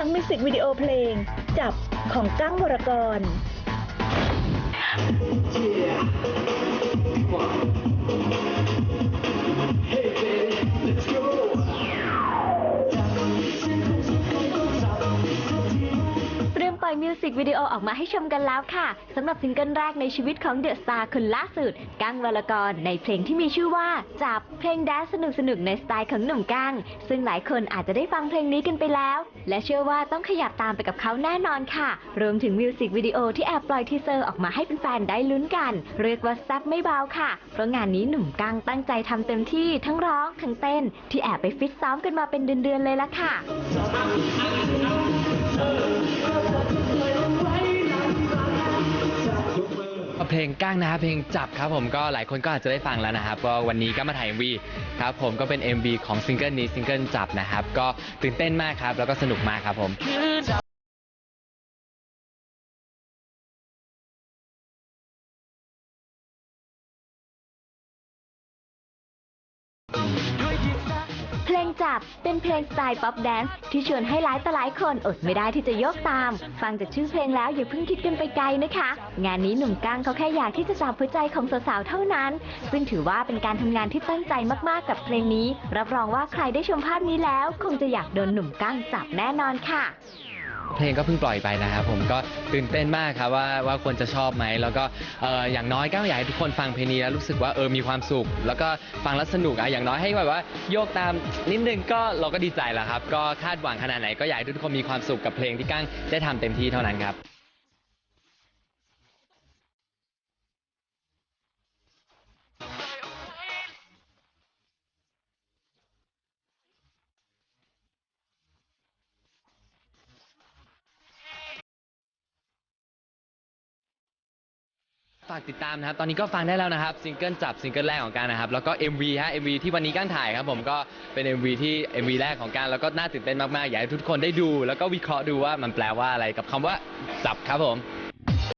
ลังมิวสิกวิดีโอเพลง จับของกั้งวรกรเตรี อยมิวสิกวิดีโอออกมาให้ชมกันแล้วค่ะสำหรับซิงเกิลแรกในชีวิตของเดอะสตาร์คนล่าสุดกั้งวรกรในเพลงที่มีชื่อว่า จับเพลงแดนซ์สนุกในสไตล์ของหนุ่มกั้ง ซึ่งหลายคนอาจจะได้ฟังเพลงนี้กันไปแล้ว และเชื่อว่าต้องขยับตามไปกับเขาแน่นอนค่ะ รวมถึงมิวสิกวิดีโอที่แอบปล่อยทีเซอร์ออกมาให้แฟนๆได้ลุ้นกัน เรียกว่าแซ่บไม่เบาค่ะ เพราะงานนี้หนุ่มกั้งตั้งใจทำเต็มที่ทั้งร้องทั้งเต้น ที่แอบไปฟิตซ้อมกันมาเป็นเดือนๆเลยละค่ะ เพลงก้างนะครับเพลงจับครับผมก็หลายคนก็อาจจะได้ฟังแล้วนะครับก็วันนี้ก็มาถ่าย MV ครับผมก็เป็น MV ของซิงเกิลนี้ซิงเกิลจับนะครับก็ตื่นเต้นมากครับแล้วก็สนุกมากครับผมเพ จับ เป็นเพลงสไตล์ป๊อปแดนซ์ที่ชวนให้หลายต่อหลายคนอดไม่ได้ที่จะยกตาม ฟังจากชื่อเพลงแล้วอย่าเพิ่งคิดกันไปไกลนะคะ งานนี้หนุ่มก้างเขาแค่อยากที่จะจับหัวใจของสาวๆเท่านั้น ซึ่งถือว่าเป็นการทำงานที่ตั้งใจมากๆกับเพลงนี้ รับรองว่าใครได้ชมภาพนี้แล้ว คงจะอยากโดนหนุ่มก้างจับแน่นอนค่ะ เพลงก็เพิ่งปล่อยไปนะครับผมก็ตื่นเต้นมากครับว่าว่าคนจะชอบไหมแล้วก็เอ่ออย่างน้อยก็อยากให้ทุกคนฟังเพลงนี้แล้วรู้สึกว่าเออมีความสุข แล้วก็ฟังแล้วสนุกอะอย่างน้อยให้แบบว่าโยกตามนิดนึงก็เราก็ดีใจแล้วครับ ก็คาดหวังขนาดไหนก็อยากให้ทุกคนมีความสุขกับเพลงที่กั้งได้ทำเต็มที่เท่านั้นครับ ฝากติดตามนะครับ ตอนนี้ก็ฟังได้แล้วนะครับซิงเกิลจับซิงเกิลแรกของการนะครับ แล้วก็ MV ฮะ MV ที่วันนี้ก้างถ่ายครับผมก็เป็น MV ที่ MV แรกของการแล้วก็น่าตื่นเต้นมากๆอยากให้ทุกคนได้ดู แล้วก็วิเคราะห์ดูว่ามันแปลว่าอะไรกับคำว่าจับครับผม